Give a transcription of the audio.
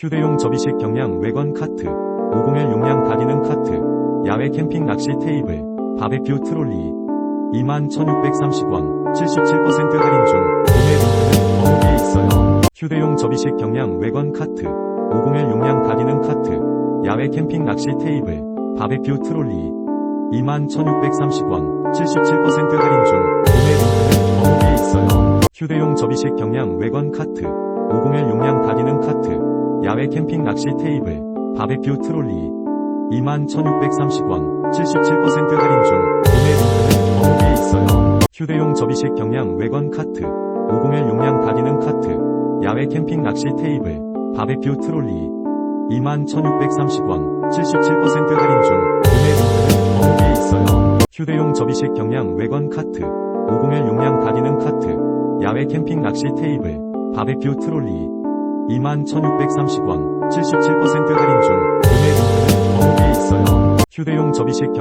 휴대용 접이식 경량 외건 카트, 501 용량 다리는 카트, 야외 캠핑 낚시 테이블, 바베큐 트롤리, 21,630원, 77% 할인 중, 구매 링크는 더보기에 있어요. 휴대용 접이식 경량 외건 카트, 501 용량 다리는 카트, 야외 캠핑 낚시 테이블, 바베큐 트롤리, 21,630원, 77% 할인 중, 구매 링크는 더보기에 있어요. 휴대용 접이식 경량 외건 카트, 501 용량 다리는 카트, 야외 캠핑 낚시 테이블, 바베큐 트롤리, 21,630원, 77% 할인 중, 구매 링크는 더보기에 있어요. 휴대용 접이식 경량 외건 카트, 501 용량 다리는 카트, 야외 캠핑 낚시 테이블, 바베큐 트롤리, 21,630원, 77% 할인 중, 구매 링크는 더보기에 있어요. 휴대용 접이식 경량 외건 카트, 501 용량 다리는 카트, 야외 캠핑 낚시 테이블, 바베큐 트롤리, 21,630원, 77% 할인 중, 구매 링크는 더보기에 있어요. 휴대용 접이식 경